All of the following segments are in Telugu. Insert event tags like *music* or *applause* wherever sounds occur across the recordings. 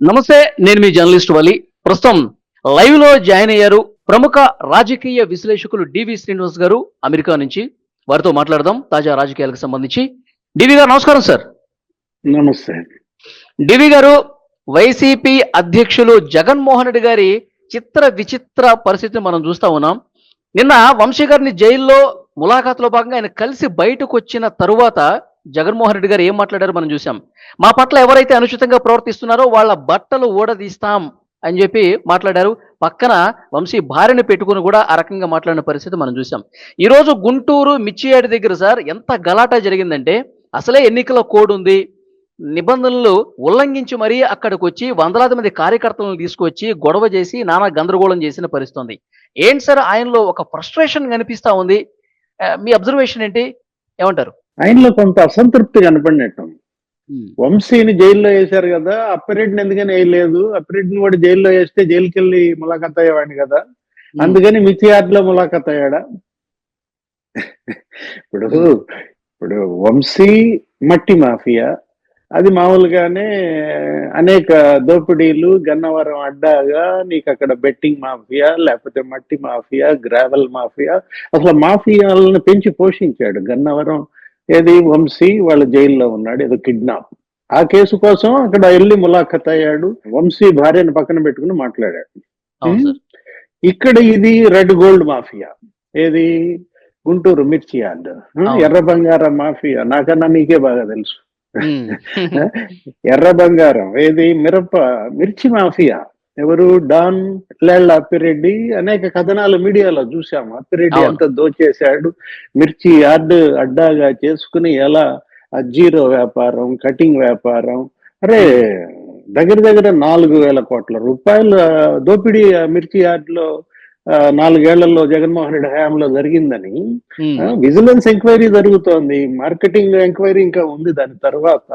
నమస్తే నేను మీ జర్నలిస్ట్ వలి. ప్రస్తుతం లైవ్లో జాయిన్ అయ్యారు ప్రముఖ రాజకీయ విశ్లేషకులు డివి శ్రీనివాస్ గారు అమెరికా నుంచి. వారితో మాట్లాడదాం తాజా రాజకీయాలకు సంబంధించి. డివి గారు నమస్కారం సార్. నమస్తే. డివి గారు వైసీపీ అధ్యక్షులు జగన్మోహన్ రెడ్డి గారి చిత్ర విచిత్ర పరిస్థితిని మనం చూస్తా ఉన్నాం. నిన్న వంశీ గారిని జైల్లో ములాఖాతులో భాగంగా ఆయన కలిసి బయటకు వచ్చిన తరువాత జగన్మోహన్ రెడ్డి గారు ఏం మాట్లాడారు మనం చూసాం మా పట్ల ఎవరైతే అనుచితంగా ప్రవర్తిస్తున్నారో వాళ్ళ బట్టలు ఊడదీస్తాం అని చెప్పి మాట్లాడారు. పక్కన వంశీ భార్యను పెట్టుకుని కూడా ఆ రకంగా మాట్లాడిన పరిస్థితి మనం చూసాం ఈరోజు గుంటూరు మిచ్చియాడి దగ్గర సార్ ఎంత గలాటా జరిగిందంటే అసలే ఎన్నికల కోడ్ ఉంది నిబంధనలు ఉల్లంఘించి మరీ అక్కడికి వచ్చి వందలాది మంది కార్యకర్తలను తీసుకొచ్చి గొడవ చేసి నానా గందరగోళం చేసిన పరిస్థితి ఉంది ఏంటి సార్ ఆయనలో ఒక ఫ్రస్ట్రేషన్ కనిపిస్తా ఉంది? మీ అబ్జర్వేషన్ ఏంటి? ఏమంటారు? ఆయనలో కొంత అసంతృప్తి కనపడినట్టు. వంశీని జైల్లో వేశారు కదా అప్పిరెడ్డిని ఎందుకని వేయలేదు? అప్పిరెడ్డిని కూడా జైల్లో వేస్తే జైలుకి వెళ్ళి ములాఖత్ అయ్యేవాడిని కదా. అందుకని మిథియార్డ్లో ములాఖత్ అయ్యాడా? ఇప్పుడు ఇప్పుడు వంశీ మట్టి మాఫియా. అది మామూలుగానే అనేక దోపిడీలు గన్నవరం అడ్డాగా నీకు అక్కడ బెట్టింగ్ మాఫియా లేకపోతే మట్టి మాఫియా గ్రావెల్ మాఫియా. అసలు మాఫియాలను పెంచి పోషించాడు గన్నవరం ఏది? వంశీ వాళ్ళ జైల్లో ఉన్నాడు ఏదో కిడ్నాప్. ఆ కేసు కోసం అక్కడ వెళ్ళి ములాఖత్ అయ్యాడు. వంశీ భార్యను పక్కన పెట్టుకుని మాట్లాడాడు. ఇక్కడ ఇది రెడ్ గోల్డ్ మాఫియా. ఏది? గుంటూరు మిర్చి యార్డ్. ఎర్ర బంగారం మాఫియా. నాకన్నా నీకే బాగా తెలుసు. *laughs* ఎర్ర బంగారం. ఏది? మిరప మిర్చి మాఫియా. ఎవరు? డాన్ లేళ్ళ అప్పిరెడ్డి అనేక కథనాలు మీడియాలో చూసాము అప్పిరెడ్డి. ఎంత దోచేశాడు? మిర్చి యార్డ్ అడ్డాగా చేసుకుని ఎలా ఆ జీరో వ్యాపారం కటింగ్ వ్యాపారం అరే దగ్గర దగ్గర నాలుగు వేల కోట్ల రూపాయల దోపిడీ మిర్చి యార్డ్లో నాలుగేళ్ళలో జగన్మోహన్ రెడ్డి హయాంలో జరిగిందని. విజిలెన్స్ ఎంక్వైరీ జరుగుతోంది. మార్కెటింగ్ ఎంక్వైరీ ఇంకా ఉంది దాని తర్వాత.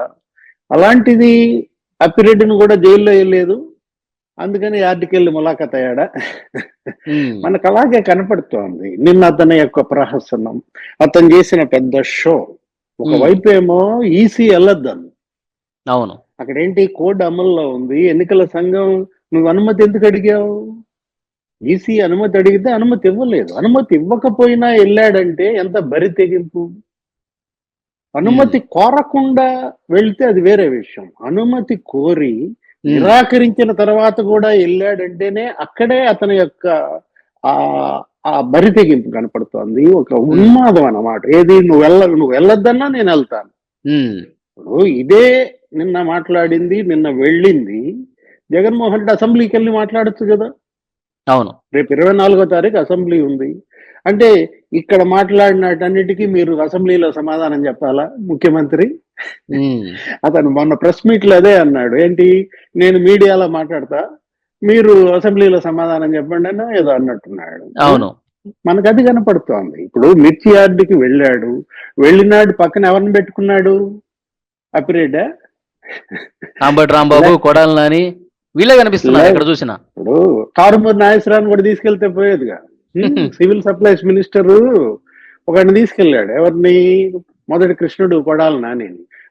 అలాంటిది అప్పిరెడ్డిని కూడా జైల్లో వేయలేదు అందుకని యార్డుకెళ్ళి ములాఖత్ అయ్యాడా. మనకు అలాగే కనపడుతోంది. నిన్న అతని యొక్క ప్రహసనం. అతను చేసిన పెద్ద షో. ఒకవైపు ఏమో ఈసీ వెళ్ళొద్దని అవును. అక్కడ ఏంటి కోడ్ అమల్లో ఉంది. ఎన్నికల సంఘం నువ్వు అనుమతి ఎందుకు అడిగావు? ఈసీ అనుమతి అడిగితే అనుమతి ఇవ్వలేదు. అనుమతి ఇవ్వకపోయినా వెళ్ళాడంటే ఎంత బరి తెగింపు? అనుమతి కోరకుండా వెళ్తే అది వేరే విషయం. అనుమతి కోరి. నిరాకరించిన తర్వాత కూడా వెళ్ళాడంటేనే అక్కడే అతని యొక్క ఆ ఆ బరి తెగింపు కనపడుతోంది. ఒక ఉన్మాదం అన్నమాట. ఏది నువ్వు వెళ్ళ నువ్వు వెళ్ళొద్దన్నా నేను వెళ్తాను. ఇప్పుడు ఇదే నిన్న మాట్లాడింది నిన్న వెళ్ళింది. జగన్మోహన్ రెడ్డి అసెంబ్లీకి వెళ్ళి మాట్లాడొచ్చు కదా? అవును. రేపు ఇరవై నాలుగో తారీఖు అసెంబ్లీ ఉంది. అంటే ఇక్కడ మాట్లాడినటన్నిటికీ మీరు అసెంబ్లీలో సమాధానం చెప్పాలా ముఖ్యమంత్రి. అతను మొన్న ప్రెస్ మీట్లో అదే అన్నాడు. ఏంటి? నేను మీడియాలో మాట్లాడతా మీరు అసెంబ్లీలో సమాధానం చెప్పండి అని ఏదో అన్నట్టున్నాడు. అవును. మనకు అది కనపడుతోంది. ఇప్పుడు మిర్చి యార్డుకి వెళ్ళాడు. వెళ్ళినాడు పక్కన ఎవరిని పెట్టుకున్నాడు? అపిరేడా రాంబట్ రాంబాబు కొడాలి నాని వీళ్ళే కనిపిస్తున్నారు ఇక్కడ చూసిన. ఇప్పుడు కారుమూరి నాగేశ్వరరావు కూడా తీసుకెళ్తే పోయేదిగా. *laughs* సివిల్ సప్లైస్ మినిస్టర్ ఒకరిని తీసుకెళ్ళాడు. ఎవరిని? మొదటి కృష్ణుడు కొడాలి నాని.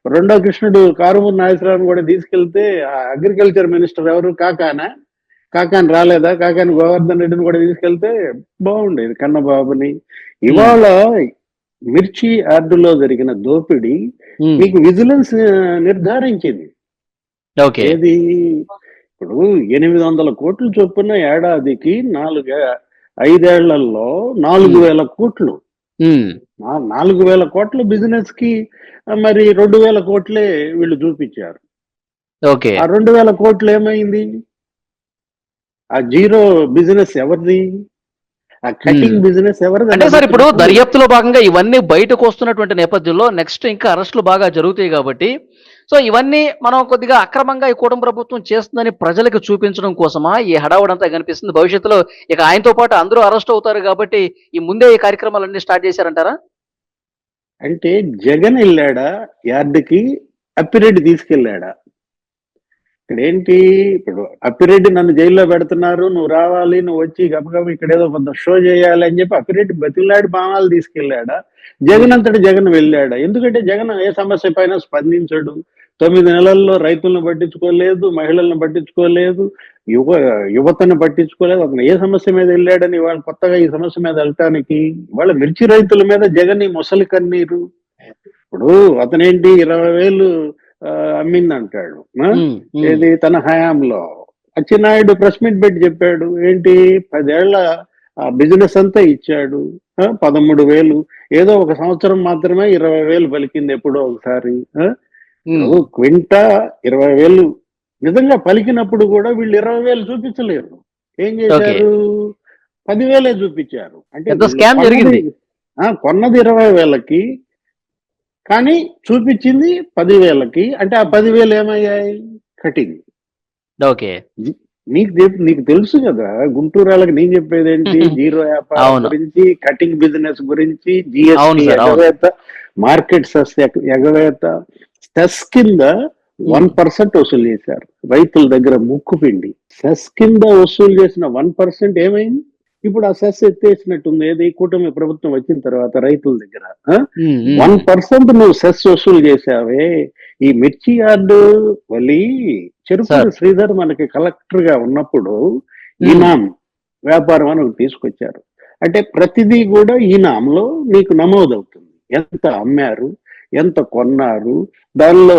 రెండో కృష్ణుడు కారుమూరి నాగేశ్వరరావు కూడా తీసుకెళ్తే అగ్రికల్చర్ మినిస్టర్ ఎవరు? కాకానా? కాకాని రాలేదా? కాకాని గోవర్ధన్ రెడ్డిని కూడా తీసుకెళ్తే బాగుండేది కన్నబాబుని. ఇవాళ మిర్చి యార్డులో జరిగిన దోపిడీ ఉమ్. మీకు విజిలెన్స్ నిర్ధారించింది. ఏది? ఇప్పుడు ఎనిమిది వందల కోట్లు చొప్పున ఏడాదికి నాలుగు ఐదేళ్ళలో నాలుగు వేల కోట్లు. నాలుగు వేల కోట్ల బిజినెస్కి మరి రెండు వేల కోట్లే వీళ్ళు చూపించారు. ఓకే. ఆ రెండు వేల కోట్లు ఏమైంది? ఆ జీరో బిజినెస్ ఎవరిది? ఆ కటింగ్. బిజినెస్ ఎవరిది? అంటే సార్ ఇప్పుడు దర్యాప్తులో భాగంగా ఇవన్నీ బయటకు వస్తున్నటువంటి నేపథ్యంలో నెక్స్ట్ ఇంకా అరెస్టులు బాగా జరుగుతాయి కాబట్టి సో ఇవన్నీ మనం కొద్దిగా అక్రమంగా ఈ కూటమి ప్రభుత్వం చేస్తుందని ప్రజలకు చూపించడం కోసమా? ఈ హడావుడంతా కనిపిస్తుంది. భవిష్యత్తులో ఇక ఆయనతో పాటు అందరూ అరెస్ట్ అవుతారు కాబట్టి ఈ ముందే ఈ కార్యక్రమాలన్నీ స్టార్ట్ చేశారంటారా? అంటే జగన్ వెళ్ళాడా? యార్డుకి అప్పిరెడ్డి తీసుకెళ్ళాడా? ఇక్కడ ఏంటి ఇప్పుడు అప్పిరెడ్డి నన్ను జైల్లో పెడుతున్నారు. నువ్వు రావాలి నువ్వు వచ్చి గబగబ ఇక్కడ ఏదో కొంత షో చేయాలి అని చెప్పి అప్పిరెడ్డి బతిలాడి బాణాలు తీసుకెళ్ళాడా? జగన్ అంతటి జగన్ వెళ్ళాడా? ఎందుకంటే జగన్ ఏ సమస్య పైన స్పందించడు. తొమ్మిది నెలల్లో రైతులను పట్టించుకోలేదు మహిళలను పట్టించుకోలేదు యువ యువతను పట్టించుకోలేదు. అతను ఏ సమస్య మీద వెళ్ళాడని వాళ్ళు కొత్తగా ఈ సమస్య మీద వెళ్ళటానికి వాళ్ళ మిర్చి రైతుల మీద జగన్ ముసలి కన్నీరు. ఇప్పుడు అతనేంటి ఇరవై వేలు ఆ, అమ్మిందంటాడు ఆ? ఏది తన హయాంలో. అచ్చెన్నాయుడు ప్రెస్ మీట్ పెట్టి చెప్పాడు ఏంటి పదేళ్ళ బిజినెస్ అంతా ఇచ్చాడు ఆ, పదమూడు వేలు. ఏదో ఒక సంవత్సరం మాత్రమే ఇరవై వేలు పలికింది ఎప్పుడో ఒకసారి ఆ? క్వింటా ఇరవై వేలు నిజంగా పలికినప్పుడు కూడా వీళ్ళు ఇరవై వేలు చూపించలేరు. ఏం చేశారు? పదివేలే చూపించారు. అంటే కొన్నది- జరిగింది. ఆ, కొన్నది ఇరవై వేలకి కానీ చూపించింది పదివేలకి అంటే ఆ పదివేలు ఏమయ్యాయి? కటింగ్. ఓకే. నీకు నీకు తెలుసు కదా గుంటూరు వాళ్ళకి నేను చెప్పేది ఏంటి? *laughs* జీరో వ్యాపారం. గురించి కటింగ్ బిజినెస్ గురించి జిఎస్టి. ఎగవేత మార్కెట్ ఎగవేత సెస్ కింద వన్ పర్సెంట్ వసూలు చేశారు. రైతుల దగ్గర ముక్కు పిండి. సెస్ కింద వసూలు చేసిన వన్ పర్సెంట్ ఏమైంది? ఇప్పుడు ఆ సెస్ ఎత్తేసినట్టుంది. ఏది? కూటమి ప్రభుత్వం వచ్చిన తర్వాత రైతుల దగ్గర. వన్ పర్సెంట్ నువ్వు సెస్ వసూలు చేసావే ఈ మిర్చి యార్డు వలి చెరుకు శ్రీధర్ మనకి కలెక్టర్గా ఉన్నప్పుడు ఈనాం వ్యాపారం అని ఒకటి తీసుకొచ్చారు. అంటే ప్రతిదీ కూడా ఈనాంలో నీకు నమోదవుతుంది. ఎంత అమ్మారు? ఎంత కొన్నారు దానిలో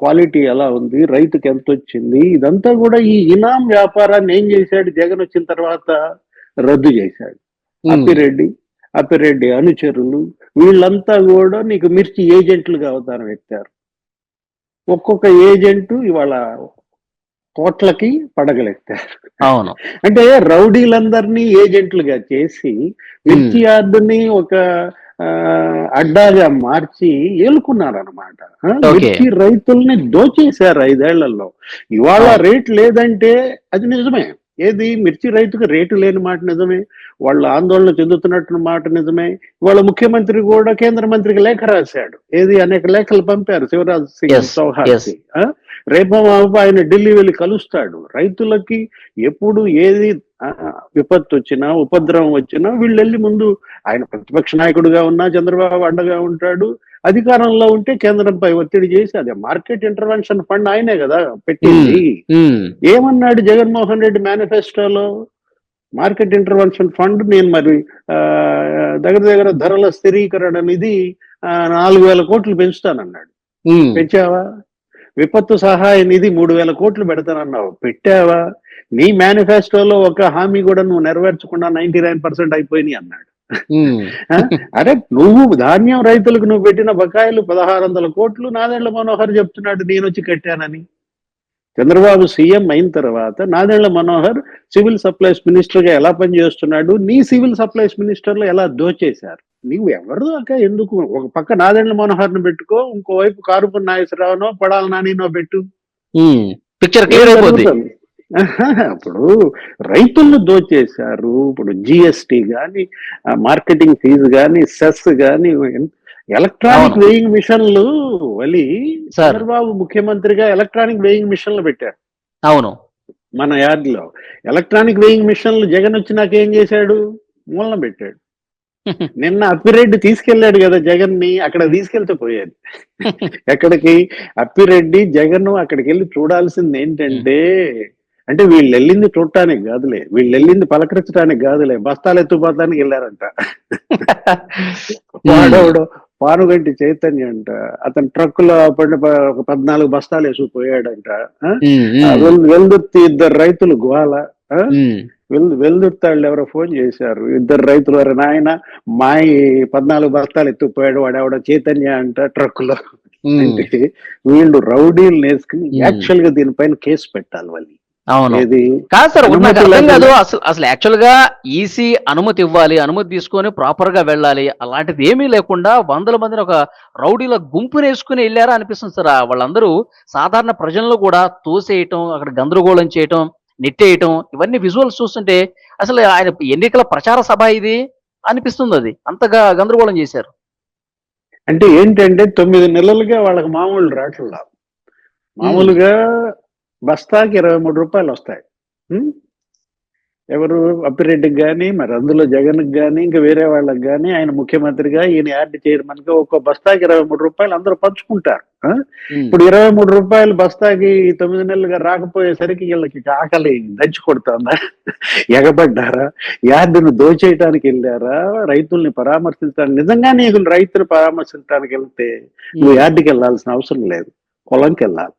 క్వాలిటీ ఎలా ఉంది రైతుకి ఎంత వచ్చింది ఇదంతా కూడా ఈ ఇనాం వ్యాపారాన్ని ఏం చేశాడు? జగన్ వచ్చిన తర్వాత రద్దు చేశాడు. అప్పిరెడ్డి అప్పిరెడ్డి అనుచరులు వీళ్ళంతా కూడా నీకు మిర్చి ఏజెంట్లుగా అవతారం ఎత్తారు. ఒక్కొక్క ఏజెంట్ ఇవాళ కోట్లకి పడగలెత్తారు అవును. అంటే రౌడీలందరినీ ఏజెంట్లుగా చేసి మిర్చి యార్డుని ఒక అడ్డాగా మార్చి ఏలుకున్నారనమాట. మిర్చి రైతుల్ని దోచేశారు ఐదేళ్ళలో. ఇవాళ అవును. రేట్ లేదంటే అది నిజమే. ఏది? మిర్చి రైతుకు రేటు లేని మాట నిజమే. వాళ్ళు ఆందోళన చెందుతున్నట్టు మాట నిజమే. వాళ్ళ ముఖ్యమంత్రి కూడా కేంద్ర మంత్రికి లేఖ రాశాడు. ఏది? అనేక లేఖలు పంపారు. శివరాజ్ సింగ్ Yes, రేపో ఆయన ఢిల్లీ వెళ్ళి కలుస్తాడు. రైతులకి ఎప్పుడు ఏది విపత్తు వచ్చినా ఉపద్రవం వచ్చినా వీళ్ళు వెళ్ళి ముందు ఆయన ప్రతిపక్ష నాయకుడిగా ఉన్నా చంద్రబాబు అండగా ఉంటాడు. అధికారంలో ఉంటే కేంద్రంపై ఒత్తిడి చేసి అదే మార్కెట్ ఇంటర్వెన్షన్ ఫండ్ ఆయనే కదా పెట్టింది. ఏమన్నాడు జగన్మోహన్ రెడ్డి మేనిఫెస్టోలో? మార్కెట్ ఇంటర్వెన్షన్ ఫండ్ నేను మరి దగ్గర దగ్గర ధరల స్థిరీకరణ నిధి నాలుగు వేల కోట్లు పెంచుతానన్నాడు. పెంచావా? విపత్తు సహాయ నిధి మూడు వేల కోట్లు పెడతానన్నావు. పెట్టావా? నీ మేనిఫెస్టోలో ఒక హామీ కూడా నువ్వు నెరవేర్చకుండా నైన్టీ నైన్ పర్సెంట్ అయిపోయినాయి అన్నాడు. అరే నువ్వు ధాన్యం రైతులకు నువ్వు పెట్టిన బకాయిలు పదహారు వందల కోట్లు నాదేళ్ళ మనోహర్ చెప్తున్నాడు నేను వచ్చి కట్టానని. చంద్రబాబు సీఎం అయిన తర్వాత నాదేళ్ళ మనోహర్ సివిల్ సప్లైస్ మినిస్టర్గా ఎలా పనిచేస్తున్నాడు? నీ సివిల్ సప్లైస్ మినిస్టర్లో ఎలా దోచేశారు? నీవు ఎవరు దాకా ఎందుకు? ఒక పక్క నాదేళ్ళ మనోహర్ను పెట్టుకో ఇంకోవైపు కారుపు నాగేశ్వరరావునో పడాల నానినో పెట్టు. Picture clear. ఆహా, ఇప్పుడు రైతులను దోచేశారు. ఇప్పుడు జిఎస్టి గాని మార్కెటింగ్ ఫీజు గాని సెస్ గాని ఎలక్ట్రానిక్. వేయింగ్ మిషన్లు వలి. చంద్రబాబు ముఖ్యమంత్రిగా ఎలక్ట్రానిక్ వేయింగ్ మిషన్లు పెట్టారు. అవును. మన యార్డ్లో ఎలక్ట్రానిక్ వేయింగ్ మిషన్లు జగన్ వచ్చినాక ఏం చేశాడు? మూలన పెట్టాడు. నిన్న అప్పిరెడ్డి తీసుకెళ్ళాడు కదా జగన్ని అక్కడ తీసుకెళ్తే పోయాడు ఎక్కడికి? అప్పిరెడ్డి జగన్ అక్కడికి వెళ్ళి చూడాల్సింది ఏంటంటే అంటే వీళ్ళు వెళ్ళింది చూడటానికి కాదులే వీళ్ళు వెళ్ళింది పలకరించడానికి కాదులే బస్తాలు ఎత్తుపోతానికి వెళ్ళారంట. వాడవడు పానుగంటి చైతన్య అంట అతను ట్రక్లో ఒక పద్నాలుగు బస్తాలు వేసుకుపోయాడంట వెల్దుర్తి ఇద్దరు రైతులు గోల? ఉమ్. వెల్ వెల్దుర్తాళ్ళు ఎవరో ఫోన్ చేశారు. ఇద్దరు రైతులు వారు నాయన మాయి పద్నాలుగు బస్తాలు ఎత్తుకుపోయాడు వాడెవడో చైతన్య అంట ట్రక్లో ఉమ్. అంటే వీళ్ళు రౌడీలు నేర్చుకుని. యాక్చువల్గా దీనిపైన కేసు పెట్టాలి వాళ్ళు అవును. కాదు సార్ అర్థం కాదు. అసలు అసలు యాక్చువల్గా ఈసీ అనుమతి ఇవ్వాలి అనుమతి తీసుకొని ప్రాపర్గా వెళ్ళాలి అలాంటిది ఏమీ లేకుండా వందల మందిని ఒక రౌడీల గుంపుని వేసుకుని వెళ్ళారా అనిపిస్తుంది సార్. వాళ్ళందరూ సాధారణ ప్రజలను కూడా తోసేయటం అక్కడ గందరగోళం చేయటం నెట్టేయటం ఇవన్నీ విజువల్స్ చూస్తుంటే అసలు ఆయన ఎన్నికల ప్రచార సభ ఇది అనిపిస్తుంది అది. అంతగా గందరగోళం చేశారు. అంటే ఏంటంటే తొమ్మిది నెలలుగా వాళ్ళకి మామూలు రాట్లా. మామూలుగా బస్తాకి ఇరవై మూడు రూపాయలు వస్తాయి ఎవరు అప్పిరెడ్డికి కానీ మరి అందులో జగన్కి కానీ ఇంకా వేరే వాళ్ళకి కానీ ఆయన ముఖ్యమంత్రిగా ఈయన యాడ్ చైర్మన్గా ఒక్కో బస్తాకి ఇరవై మూడు రూపాయలు అందరూ పంచుకుంటారు. ఇప్పుడు ఇరవై మూడు రూపాయలు బస్తాకి తొమ్మిది నెలలుగా రాకపోయేసరికి వీళ్ళకి ఆకలి దంచి కొడుతుందా? ఎగబడ్డారా? యార్డును దోచేయటానికి వెళ్ళారా? రైతుల్ని పరామర్శించడానికి నిజంగా నీకు రైతులు పరామర్శించడానికి వెళ్తే నువ్వు యార్డుకి వెళ్ళాల్సిన అవసరం లేదు. పొలంకి వెళ్ళాలి.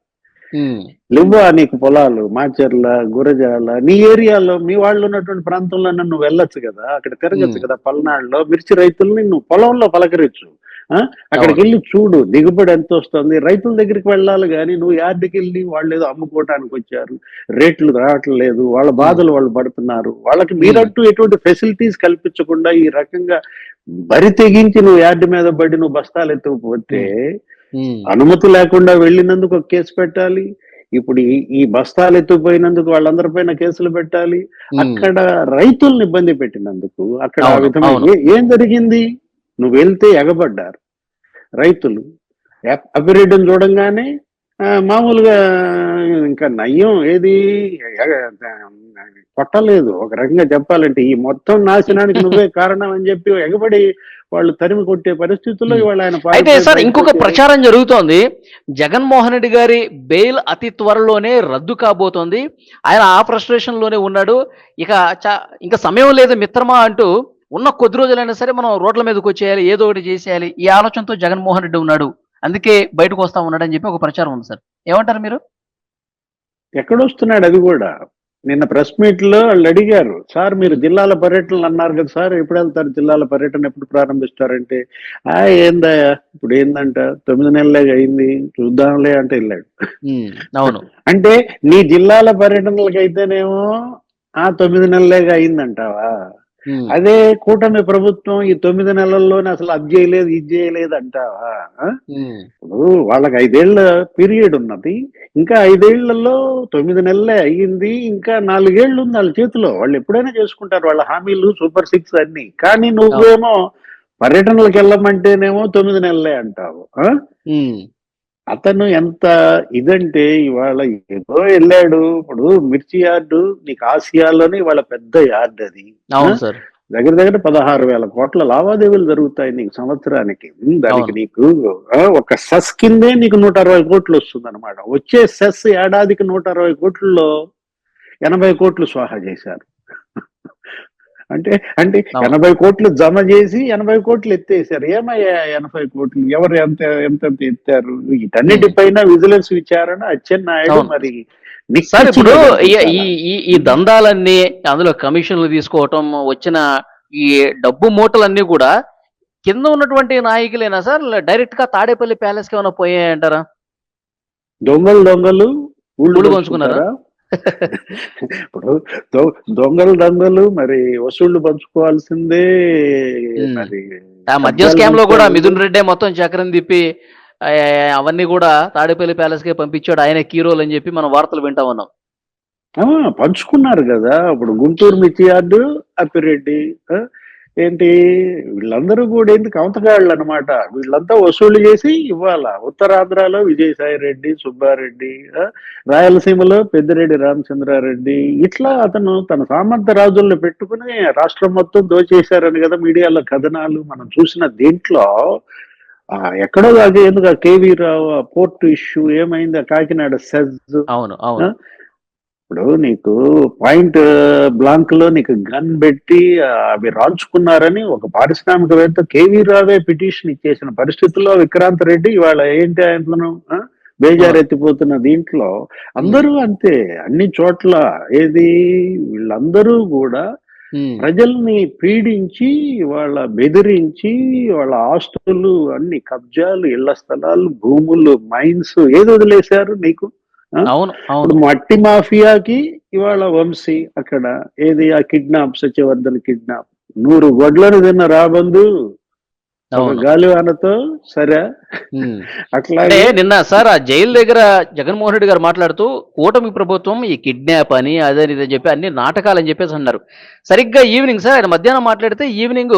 ఉమ్, లేవా నీకు పొలాలు మాచర్ల గురజాల నీ ఏరియాలో మీ వాళ్ళు ఉన్నటువంటి ప్రాంతంలో నువ్వు వెళ్ళొచ్చు కదా అక్కడ తిరగచ్చు. కదా పల్నాడులో. మిర్చి రైతుల్ని నువ్వు పొలంలో పలకరించు ఆ? అక్కడికి. వెళ్ళి చూడు దిగుబడి ఎంత వస్తుంది. రైతుల దగ్గరికి వెళ్ళాలి కానీ నువ్వు యార్డుకి వెళ్ళి వాళ్ళు ఏదో అమ్ముకోవటానికి వచ్చారు రేట్లు రావట్లేదు వాళ్ళ బాధలు వాళ్ళు పడుతున్నారు. వాళ్ళకి మీరంటూ ఎటువంటి ఫెసిలిటీస్ కల్పించకుండా ఈ రకంగా బరి తెగించి నువ్వు యార్డు మీద పడి నువ్వు బస్తాలు ఎత్తుకుపోతే అనుమతి లేకుండా వెళ్ళినందుకు ఒక కేసు పెట్టాలి. ఇప్పుడు ఈ బస్తాలు ఎత్తుకుపోయినందుకు వాళ్ళందరిపైన కేసులు పెట్టాలి. అక్కడ రైతుల్ని ఇబ్బంది పెట్టినందుకు అక్కడ ఆ విధమైన. ఏ- జరిగింది? నువ్వు వెళ్తే ఎగబడ్డారు రైతులు. అభిరెడ్డిని చూడంగానే మామూలుగా ఇంకా నయ్యం ఏది? కొట్టలేదు. ఒక రకంగా చెప్పాలంటే ఈ మొత్తం నాశనానికి నువ్వే కారణం అని చెప్పి ఎగబడి వాళ్ళు తరిమి కొట్టే పరిస్థితుల్లో. ఇవాళ ఆయన అయితే సార్ ఇంకొక. ప్రచారం జరుగుతోంది. జగన్మోహన్ రెడ్డి గారి బెయిల్ అతి త్వరలోనే రద్దు కాబోతోంది. ఆయన ఆ ఫ్రస్ట్రేషన్లోనే ఉన్నాడు. ఇక చా- ఇంకా సమయం లేదు మిత్రమా అంటూ ఉన్న కొద్ది రోజులైనా సరే మనం రోడ్ల మీదకి వచ్చేయాలి ఏదో ఒకటి చేసేయాలి. ఈ ఆలోచనతో జగన్మోహన్ రెడ్డి ఉన్నాడు. అందుకే బయటకు వస్తా ఉన్నాడు అని చెప్పి ఒక ప్రచారం ఉంది సార్. ఏమంటారు మీరు? ఎక్కడొస్తున్నాడు అది కూడా. నిన్న ప్రెస్ మీట్లో వాళ్ళు అడిగారు సార్ మీరు జిల్లాల పర్యటనలు అన్నారు కదా సార్ ఎప్పుడు వెళ్తారు జిల్లాల పర్యటన ఎప్పుడు ప్రారంభిస్తారంటే? ఆ ఏందా ఇప్పుడు ఏందంట తొమ్మిది నెలలే అయింది చూద్దాంలే అంటే వెళ్ళాడు. అవును. అంటే నీ జిల్లాల పర్యటనలకు అయితేనేమో ఆ తొమ్మిది నెలలేగా అయిందంటావా? అదే కూటమి ప్రభుత్వం ఈ తొమ్మిది నెలల్లోనే అసలు అది చేయలేదు ఇది చేయలేదు అంటావా? వాళ్ళకి ఐదేళ్ళ పీరియడ్ ఉన్నది. ఇంకా ఐదేళ్ళలో తొమ్మిది నెలలే అయ్యింది. ఇంకా నాలుగేళ్ళు ఉంది వాళ్ళ చేతిలో. వాళ్ళు ఎప్పుడైనా చేసుకుంటారు. వాళ్ళ హామీలు సూపర్ సిక్స్ అన్ని. కానీ నువ్వేమో పర్యటనలకు వెళ్ళమంటేనేమో తొమ్మిది నెలలే అంటావు. అతను ఎంత ఇదంటే ఇవాళ ఏదో వెళ్ళాడు. ఇప్పుడు మిర్చి యార్డు నీకు ఆసియాలోనే ఇవాళ పెద్ద యార్డ్ అది. దగ్గర దగ్గర పదహారు వేల కోట్ల లావాదేవీలు జరుగుతాయి నీకు సంవత్సరానికి. దానికి. నీకు ఒక సెస్ కిందే నీకు నూట అరవై కోట్లు వస్తుంది అనమాట వచ్చే సెస్ ఏడాదికి నూట అరవై కోట్లలో ఎనభై కోట్లు స్వాహా చేశారు. అంటే అంటే. ఎనభై కోట్లు జమ చేసి ఎనభై కోట్లు ఎత్తేసారు ఏమయ్యా ఎనభై కోట్లు ఎవరు ఎంత ఎంత ఎంత ఎత్తారు వీటన్నిటిపైన విజిలెన్స్ విచారణ అచ్చెన్నాయుడు. మరి ఇప్పుడు ఈ-? ఈ దందాలన్నీ అందులో కమిషన్లు తీసుకోవటం వచ్చిన ఈ డబ్బు మూటలన్నీ కూడా కింద ఉన్నటువంటి నాయకులేనా సార్ డైరెక్ట్గా తాడేపల్లి ప్యాలెస్కి ఏమైనా పోయాయంటారా దొంగలు దొంగలు ఊళ్ళు పంచుకున్నారా? ఇప్పుడు దొంగలు దొంగలు మరి వసూళ్ళు పంచుకోవాల్సిందే. మరి ఆ మధ్య స్కామ్లో కూడా. మిథున్ రెడ్డి మొత్తం చక్రం తిప్పి అవన్నీ కూడా తాడేపల్లి ప్యాలెస్ కే పంపించాడు ఆయన కీరోలు అని చెప్పి మనం వార్తలు వింటా ఉన్నాం పంచుకున్నారు కదా ఇప్పుడు గుంటూరు మిర్చి యార్డు అప్పిరెడ్డి ఏంటి? వీళ్ళందరూ కూడా ఏంటి కవతగాళ్ళు అనమాట వీళ్ళంతా వసూలు చేసి ఇవ్వాలా. ఉత్తరాంధ్రలో విజయసాయి రెడ్డి సుబ్బారెడ్డి ఆ, రాయలసీమలో పెద్దిరెడ్డి రామచంద్రారెడ్డి. ఇట్లా అతను తన సామంత రాజుల్లో పెట్టుకుని రాష్ట్రం మొత్తం దోచేశారని కదా మీడియాలో కథనాలు. మనం చూసిన దీంట్లో ఆ, ఎక్కడో అది ఎందుకు కేవీ రావు ఆ పోర్ట్ ఇష్యూ ఏమైంది ఆ కాకినాడ సెజ్? అవును అవును. ఇప్పుడు నీకు పాయింట్ బ్లాంక్లో నీకు గన్ పెట్టి అవి రాల్చుకున్నారని ఒక పారిశ్రామికవేత్త కేవీ రావే పిటిషన్ ఇచ్చేసిన పరిస్థితుల్లో విక్రాంత్ రెడ్డి ఇవాళ ఏంటి ఆయనను బేజారెత్తిపోతున్న దీంట్లో? అందరూ అంతే అన్ని చోట్ల ఏది వీళ్ళందరూ కూడా ఉమ్, ప్రజల్ని పీడించి వాళ్ళ బెదిరించి వాళ్ళ ఆస్తులు అన్ని కబ్జాలు ఇళ్ళ స్థలాలు భూములు మైన్స్ ఏది వదిలేశారు నీకు? అవును అవును. మట్టి మాఫియాకి ఇవాళ వంశీ అక్కడ ఏది ఆ కిడ్నాప్ సత్యవర్ధన్ కిడ్నాప్. నూరు గొడ్లను తిన్న రాబందు గాలివానతో సరే. అట్లాగే అంటే నిన్న సార్ ఆ జైలు దగ్గర జగన్మోహన్ రెడ్డి గారు మాట్లాడుతూ కూటమి ప్రభుత్వం ఈ కిడ్నాప్ అని అదే ఇదని చెప్పి అన్ని నాటకాలు అని చెప్పేసి అన్నారు. సరిగ్గా ఈవినింగ్ సార్ ఆయన మధ్యాహ్నం మాట్లాడితే ఈవినింగ్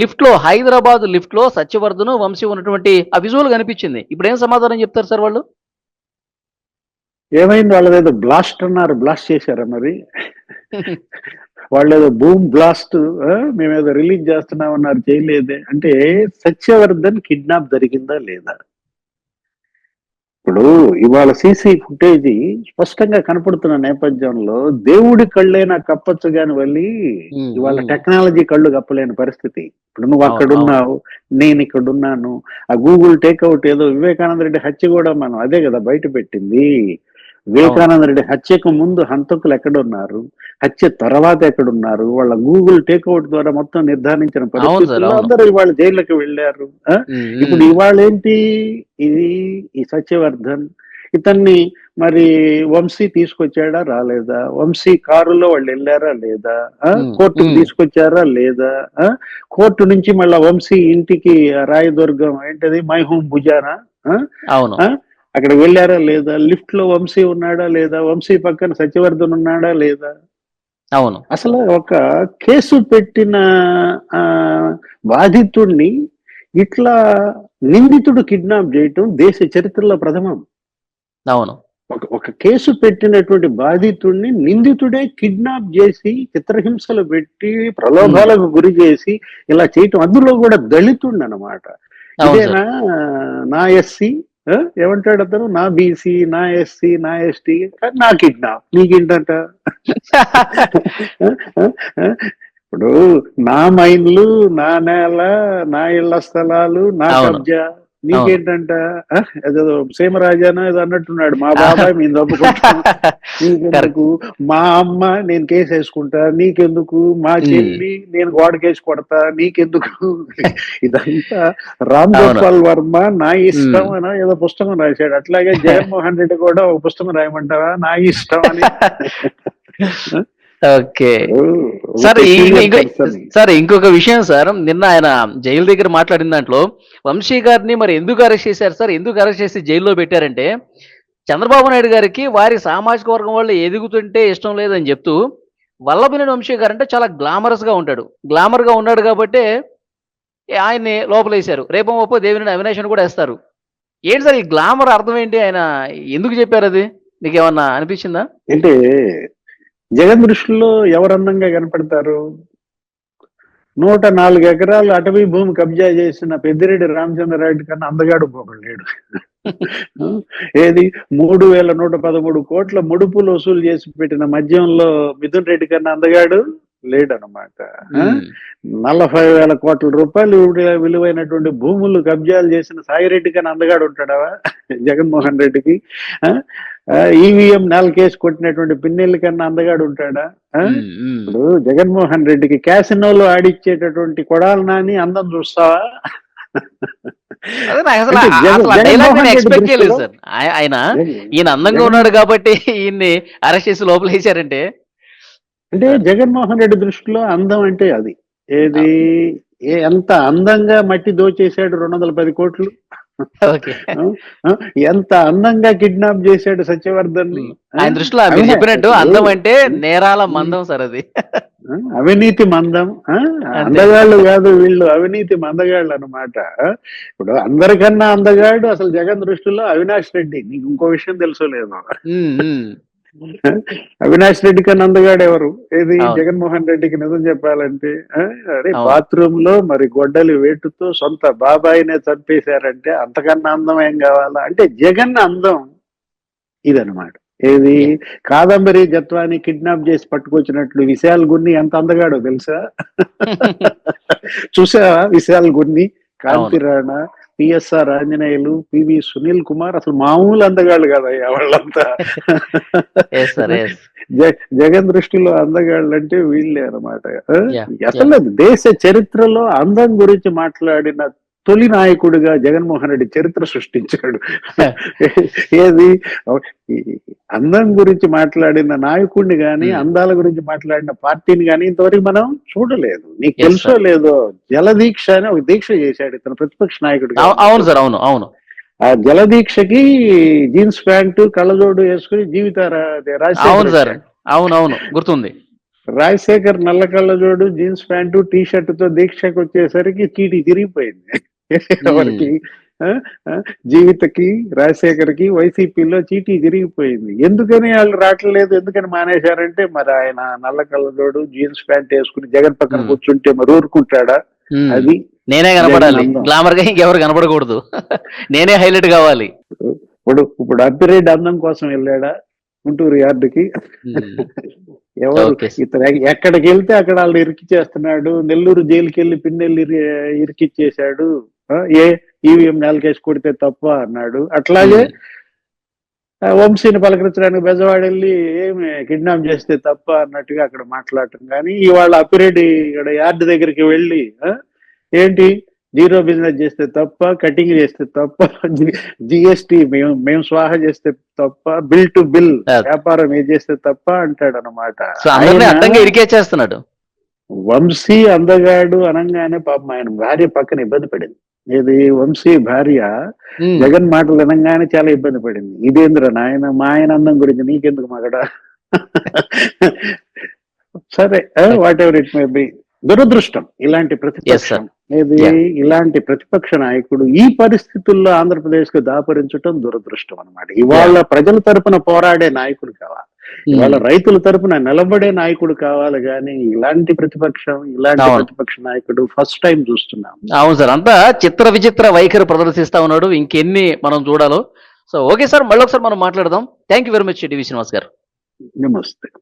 లిఫ్ట్లో హైదరాబాద్ లిఫ్ట్లో సత్యవర్ధన్ వంశీ ఉన్నటువంటి ఆ విజువల్ కనిపించింది. ఇప్పుడు ఏం సమాధానం చెప్తారు సార్ వాళ్ళు? ఏమైంది? వాళ్ళది ఏదో బ్లాస్ట్ అన్నారు. బ్లాస్ట్ చేశారా మరి? వాళ్ళు ఏదో బూమ్ బ్లాస్ట్ మేము ఏదో రిలీజ్ చేస్తున్నామన్నారు చేయలేదే అంటే సత్యవర్ధన్ కిడ్నాప్ జరిగిందా లేదా? ఇప్పుడు ఇవాళ సీసీ ఫుటేజ్ స్పష్టంగా కనపడుతున్న నేపథ్యంలో దేవుడి కళ్ళైనా కప్పచ్చు గాని వెళ్ళి ఇవాళ. టెక్నాలజీ కళ్ళు కప్పలేని పరిస్థితి. ఇప్పుడు నువ్వు అక్కడ ఉన్నావు నేను ఇక్కడ ఉన్నాను ఆ గూగుల్ టేక్అవుట్ ఏదో వివేకానంద రెడ్డి హత్య కూడా మనం అదే కదా బయట పెట్టింది. వివేకానంద రెడ్డి హత్యకు ముందు హంతకులు ఎక్కడున్నారు? హత్య తర్వాత ఎక్కడున్నారు? వాళ్ళ గూగుల్ టేక్అవుట్ ద్వారా మొత్తం నిర్ధారించిన పరిస్థితుల్లో. అందరూ ఇవాళ జైళ్ళకి వెళ్ళారు. ఇప్పుడు ఇవాళ ఏంటి ఇది ఈ సత్యవర్ధన్. ఇతన్ని మరి వంశీ తీసుకొచ్చాడా? రాలేదా? వంశీ కారులో వాళ్ళు వెళ్ళారా? లేదా. కోర్టుకు. తీసుకొచ్చారా? లేదా? కోర్టు నుంచి మళ్ళా వంశీ ఇంటికి రాయదుర్గం ఏంటది? మై హోమ్ భుజానా? ఆ? అవును? అక్కడ వెళ్ళారా లేదా? లిఫ్ట్లో వంశీ ఉన్నాడా లేదా? వంశీ పక్కన సత్యవర్ధన్ ఉన్నాడా లేదా? అవును. అసలు ఒక కేసు పెట్టిన ఆ, బాధితుడిని ఇట్లా నిందితుడు కిడ్నాప్ చేయటం దేశ చరిత్రలో ప్రథమం. అవును. ఒక ఒక కేసు పెట్టినటువంటి బాధితుడిని నిందితుడే కిడ్నాప్ చేసి చిత్రహింసలు పెట్టి ప్రలోభాలకు గురి చేసి ఇలా చేయటం. అందులో కూడా దళితుడు అనమాట ఇదేనా నా ఎస్సీ? ఏమంటాడు అతను? నా బీసీ నా ఎస్సీ నా ఎస్టీ నా కిడ్నాప్ నీకేంటంట ఇప్పుడు నా మైన్లు నా నేల నా ఇళ్ళ స్థలాలు నా. కబ్జా. నీకేంటంట? ఏదో సీమరాజానో ఏదో అన్నట్టున్నాడు. మా బాబాయ్ మేము తప్పుకుంటాం *laughs* నీకెందుకు? మా అమ్మ నేను కేసు వేసుకుంటా నీకెందుకు? మా చెల్లి నేను గోడ కేసు కొడతా నీకెందుకు? *laughs* ఇదంతా రామ్. గోపాల్ వర్మ నా ఇష్టం అని ఏదో పుస్తకం రాశాడు. అట్లాగే *laughs* జగన్మోహన్ రెడ్డి కూడా ఒక పుస్తకం రాయమంటావా? నా ఇష్టం అని. ఓకే. సార్. సార్ ఇంకొక విషయం సార్. నిన్న ఆయన జైలు దగ్గర మాట్లాడిన దాంట్లో వంశీ గారిని మరి ఎందుకు అరెస్ట్ చేశారు సార్? ఎందుకు అరెస్ట్ చేసి జైల్లో పెట్టారంటే చంద్రబాబు నాయుడు గారికి వారి సామాజిక వర్గం వాళ్ళు ఎదుగుతుంటే ఇష్టం లేదని చెప్తూ వల్లభనేని వంశీ గారు అంటే చాలా గ్లామరస్గా ఉంటాడు. గ్లామర్గా ఉన్నాడు కాబట్టి ఆయన్ని లోపలేశారు. రేపో ఒప్పో దేవిని అవినాష్ కూడా వేస్తారు. ఏంటి సార్ ఈ గ్లామర్ అర్థం ఏంటి? ఆయన ఎందుకు చెప్పారు అది? మీకు ఏమన్నా అనిపించిందా? అంటే జగన్ దృష్టిలో ఎవరు అందంగా కనపడతారు? నూట నాలుగు ఎకరాలు అటవీ భూమి కబ్జా చేసిన పెద్దిరెడ్డి రామచంద్రరెడ్డి కన్నా అందగాడు పోకడు లేడు. ఏది? మూడు వేల నూట పదమూడు కోట్ల ముడుపులు వసూలు చేసి పెట్టిన మద్యంలో మిథున్ రెడ్డి కన్నా అందగాడు లేడనమాట ఆ? ఉమ్, నలభై వేల కోట్ల రూపాయలు విలువ- విలువైనటువంటి భూములు కబ్జాలు చేసిన సాయిరెడ్డి కన్నా అందగాడు ఉంటాడా? జగన్మోహన్ రెడ్డికి. ఈవీఎం నెల కేసు కొట్టినటువంటి పిన్నెల్లి కన్నా అందగాడు ఉంటాడా. ఇప్పుడు జగన్మోహన్ రెడ్డికి క్యాసినోలో ఆడిచ్చేటటువంటి కొడాలి నాని అందం చూస్తావా? ఆయన ఈయన అందంగా ఉన్నాడు కాబట్టి ఈయన్ని అరెస్ట్ చేసి లోపల వేసారంటే అంటే జగన్మోహన్ రెడ్డి దృష్టిలో అందం అంటే అది. ఏది? ఎంత అందంగా మట్టి దోచేశాడు రెండు వందల పది కోట్లు? ఎంత అందంగా కిడ్నాప్ చేశాడు సత్యవర్ధన్. ఆయన దృష్టిలో మీరు చెప్పినట్టు అందం అంటే నేరాల మందం సార్ అది? అవినీతి మందం? అందగాళ్ళు కాదు వీళ్ళు అవినీతి మందగాళ్ళు అనమాట ఇప్పుడు అందరికన్నా అందగాడు అసలు జగన్ దృష్టిలో అవినాష్ రెడ్డి. నీకు ఇంకో విషయం తెలుసో లేదు. అవినాష్ రెడ్డి కన్నా అందగాడు ఎవరు? ఏది. జగన్మోహన్ రెడ్డికి నిజం చెప్పాలంటే అవును. బాత్రూమ్లో మరి గొడ్డలి వేటుతో సొంత బాబాయినే చంపేశారంటే అంతకన్నా అందం ఏం కావాలా? అంటే జగన్ అందం ఇదనమాట ఏది? కాదంబరి జత్వాని కిడ్నాప్ చేసి పట్టుకొచ్చినట్లు విశాల్ గున్ని ఎంత అందగాడో తెలుసా? *laughs* చూసావా విశాల్ గున్ని? కాంతి రాణా పిఎస్ఆర్ ఆంజనేయులు పివి సునీల్ కుమార్ అసలు మామూలు అందగాళ్ళు కదయ్యా వాళ్ళంతా. జగన్ దృష్టిలో అందగాళ్ళు అంటే వీళ్ళే అనమాట అసలు దేశ చరిత్రలో అందం గురించి మాట్లాడిన తొలి నాయకుడిగా జగన్మోహన్ రెడ్డి చరిత్ర సృష్టించాడు. ఏది? అందం గురించి మాట్లాడిన నాయకుడిని గాని. అందాల గురించి మాట్లాడిన పార్టీని గాని ఇంతవరకు మనం చూడలేదు. నీకు తెలుసో లేదో జలదీక్ష అని ఒక దీక్ష చేశాడు ఇతను ప్రతిపక్ష నాయకుడు అవును సార్ అవును అవును. ఆ జలదీక్షకి జీన్స్ ప్యాంటు కళ్ళజోడు వేసుకుని జీవితారా రాజశేఖర్ అవును సార్. అవును అవును గుర్తుంది. రాజశేఖర్ నల్ల కళ్ళజోడు జీన్స్ ప్యాంటు టీ షర్ట్తో దీక్షకు వచ్చేసరికి చీటి తిరిగిపోయింది. *laughs* ఎవరికి జీవితకి రాజశేఖర్కి వైసీపీలో చీటీ జరిగిపోయింది. ఎందుకని వాళ్ళు రావట్లేదు? ఎందుకని మానేశారంటే మరి ఆయన నల్ల కళ్ళజోడు జీన్స్ ప్యాంట్ వేసుకుని జగన్ పక్కన. కూర్చుంటే మరి ఊరుకుంటాడా. అది నేనే కనపడాలి. గ్లామర్గా ఇంకెవరు కనపడకూడదు. *laughs* నేనే హైలైట్ కావాలి. ఇప్పుడు ఇప్పుడు అప్పిరెడ్డి అందం కోసం వెళ్ళాడా గుంటూరు యార్డుకి? ఎవరు. ఇతను ఎక్కడికి వెళ్తే అక్కడ వాళ్ళు ఇరికిచ్చేస్తున్నాడు. నెల్లూరు జైలుకి వెళ్ళి పిన్నెల్లి ఇరి- ఇరికిచ్చేశాడు. ఆ, ఏ ఈవీఎం నెలకేసి కొడితే తప్ప అన్నాడు. అట్లాగే వంశీని పలకరించడానికి బెజవాడ వెళ్ళి ఏమి కిడ్నాప్ చేస్తే తప్ప అన్నట్టుగా అక్కడ మాట్లాడటం. కానీ ఇవాళ అప్పిరెడ్డి ఇక్కడ యార్డ్ దగ్గరికి వెళ్ళి ఏంటి? జీరో బిజినెస్ చేస్తే తప్ప కటింగ్ చేస్తే తప్ప *laughs* జిఎస్టి మేము మేము స్వాహ చేస్తే తప్ప బిల్ టు బిల్. వ్యాపారం ఏది చేస్తే తప్ప అంటాడు అనమాట ఇరికేచేస్తున్నాడు వంశీ అందగాడు అనగానే పాపం ఆయన భార్య పక్కన ఇబ్బంది పడింది. ఇది వంశీ భార్య. జగన్ మాటలు వినంగానే చాలా ఇబ్బంది పడింది. ఇదేంద్ర నాయన మా ఆయన అందం గురించి నీకెందుకు మగడ సరే whatever it may be దురదృష్టం ఇలాంటి ప్రతిపక్షం. ఇది. ఇలాంటి ప్రతిపక్ష నాయకుడు ఈ పరిస్థితుల్లో ఆంధ్రప్రదేశ్కు దాపరించడం దురదృష్టం అన్నమాట. ఇవాళ ప్రజల తరపున పోరాడే నాయకుడు కావాలి. ఇవాళ రైతుల తరపున నిలబడే నాయకుడు కావాలి కానీ ఇలాంటి ప్రతిపక్షం ఇలాంటి. ప్రతిపక్ష నాయకుడు ఫస్ట్ టైం చూస్తున్నాం. అవును సార్ అంతా చిత్ర విచిత్ర వైఖరి ప్రదర్శిస్తా ఉన్నాడు. ఇంకెన్ని మనం చూడాలో. సో ఓకే సార్ మళ్ళీ ఒకసారి మనం మాట్లాడదాం. Thank you very much DV Srinivas గారు. నమస్తే.